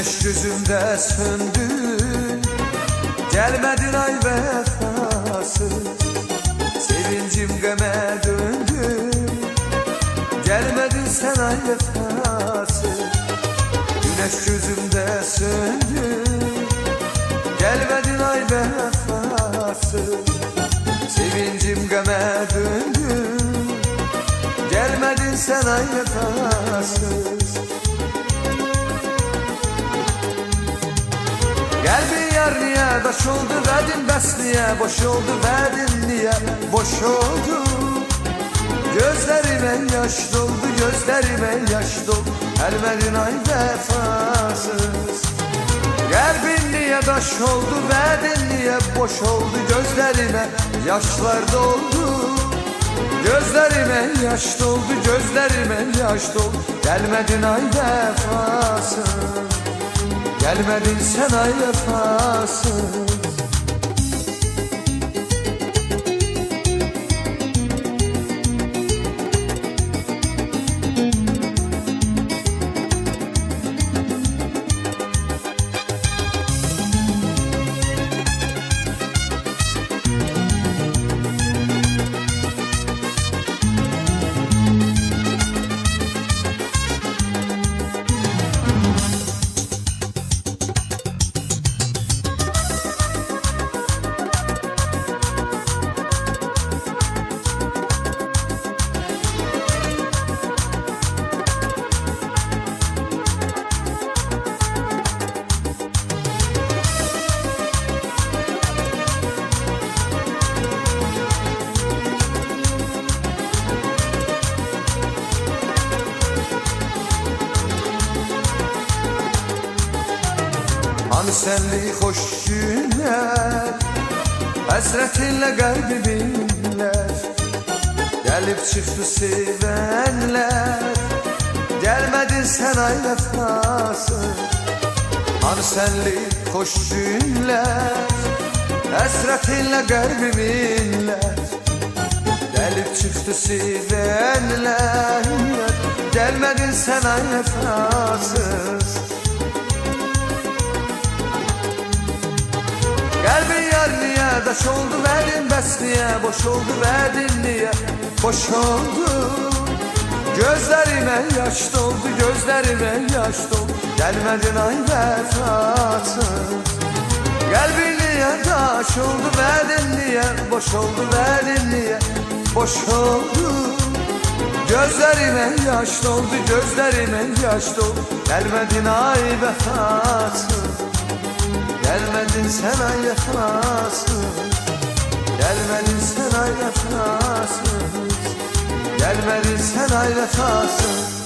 gözümde söndü Gelmedin ay vefasız Sevincim geme döndü Gelmedin sen ay vefasız Güneş gözümde söndü Gelmedin ay vefasız Sevincim geme döndü Gelmedin sen ay vefasız taş oldu verdin bes niye Boş oldu verdin niye boş oldu. Gözlerime yaş doldu gözlerime yaş doldu. Elmedin ay vefasız. Kalbin niye taş oldu verdin niye boş oldu Gözlerime yaşlar doldu. Gözlerime yaş doldu gözlerime yaş doldu. Gelmedin ay vefasız Gelmedin sen ay vefasız senli hoş günler Hasretinle kalbi Gelip çıktı sevenler Gelmedin sen ay vefası Hani senli hoş günler Hasretinle kalbi Gelip çıktı sevenler Gelmedin sen ay vefasız taş oldu verdin bes niye Boş oldu verdin niye boş oldu. Gözlerime yaş doldu gözlerime yaş doldu. Gelmedin ay vefasız Kalbin niye taş oldu verdin niye Boş oldu verdin niye boş oldu. Gözlerime yaş doldu gözlerime yaş doldu. Gelmedin ay vefasız Gelmedin sen ay vefasız Gelmedin sen ay vefasız Gelmedin sen ay vefasız